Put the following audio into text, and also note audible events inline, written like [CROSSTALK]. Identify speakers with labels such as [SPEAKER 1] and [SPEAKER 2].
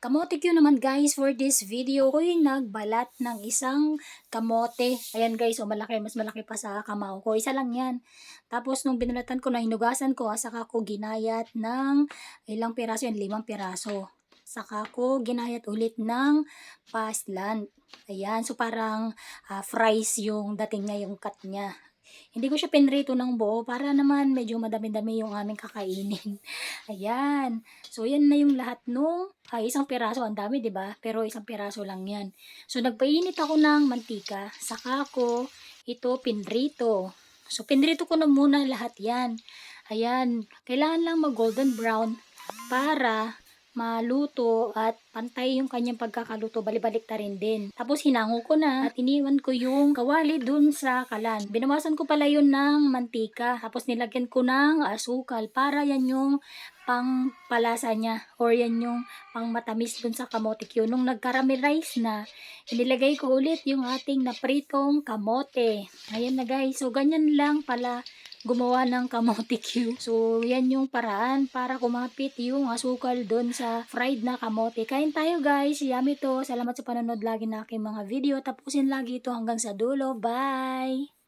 [SPEAKER 1] Kamote Q naman guys for this video ko yung nagbalat ng isang kamote. Ayan guys, o malaki, mas malaki pa sa kamao ko. Isa lang yan. Tapos nung binalatan ko na ko, ah, saka ko ginayat ng ilang piraso yan, limang piraso. Saka ko ginayat ulit ng pasland. Ayan, so parang ah, fries yung dating niya, yung cut niya. Hindi ko siya pinrito ng buo para naman medyo madami-dami yung aming kakainin. [LAUGHS] Ayan. So, yan na yung lahat nung ay, isang piraso. Ang dami, ba? Pero isang piraso lang yan. So, nagpainit ako ng mantika. Saka ko ito pinrito. So, pinrito ko na muna lahat yan. Ayan. Kailangan lang mag golden brown para maluto at pantay yung kanyang pagkakaluto, balibalik ta rin din. Tapos hinango ko na at iniwan ko yung kawali dun sa kalan. Binawasan ko pala yun ng mantika. Tapos nilagyan ko ng asukal para yan yung pang palasa niya or yan yung pang matamis dun sa kamote Q. Nung nag-caramelize na, inilagay ko ulit yung ating napritong kamote. Ayan na guys. So ganyan lang pala gumawa ng kamote Q. So, yan yung paraan para kumapit yung asukal doon sa fried na kamote. Kain tayo guys. Yummy to. Salamat sa panonood lagi na aking mga video. Tapusin lagi ito hanggang sa dulo. Bye!